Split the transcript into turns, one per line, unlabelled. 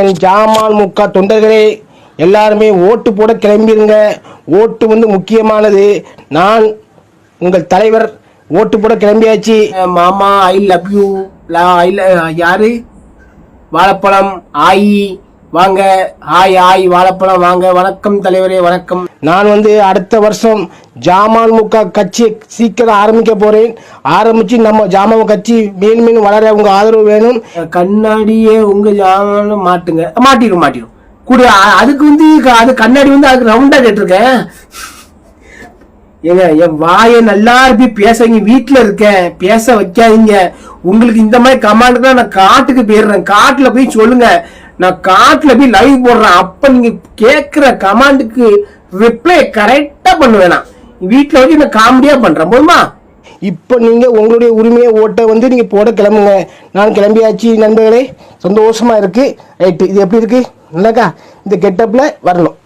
என் ஜாமான் முக்கா தொண்டர்களே எல்லாருமே ஓட்டு போட கிளம்பிடுங்க ஓட்டு வந்து முக்கியமானது. நான் உங்கள் தலைவர். ஓட்டு போட கிளம்பியாச்சு. மாமா ஐ லவ் யூ ஐ யாரு? வாழைப்பழம் ஆயி. வாங்க. ஆய் ஆய் வாழைப்பழம் வாங்க. வணக்கம் தலைவரே வணக்கம். நான் வந்து அடுத்த வருஷம் ஜாமான் முக்கா கட்சி சீக்கிரம் ஆரம்பிக்க போறேன். ஆரம்பிச்சு நம்ம ஜாமான் கட்சி மீன் மீன் வளர உங்க ஆதரவு வேணும். கண்ணாடியே உங்க ஜாமான் மாட்டுங்க. மாட்டிடும் மாட்டிடும் கூட அதுக்கு வந்து அது கண்ணாடி வந்து அதுக்கு ரவுண்டா கேட்டிருக்கேன். ஏங்க என் வாயை நல்லா இருப்பி பேசுறீங்க வீட்டுல இருக்கேன். பேச வைக்காதீங்க. உங்களுக்கு இந்த மாதிரி கமாண்ட் தான் நான் காட்டுக்கு போயிடுறேன். காட்டுல போய் சொல்லுங்க. நான் காட்டுல போய் லைவ் போடுறேன். அப்ப நீங்க கேட்குற கமாண்டுக்கு ரிப்ளை கரெக்டா பண்ணுவேன்? நான் வீட்டுல வச்சு நான் காமெடியா பண்றேன் போதுமா? இப்போ நீங்கள் உங்களுடைய உரிமையை ஓட்டை வந்து நீங்கள் போட கிளம்புங்க. நான் கிளம்பியாச்சு நண்பர்களே. சந்தோஷமாக இருக்குது ரைட்டு இது எப்படி இருக்குது நல்லாக்கா? இந்த கெட்டப்பில் வரணும்.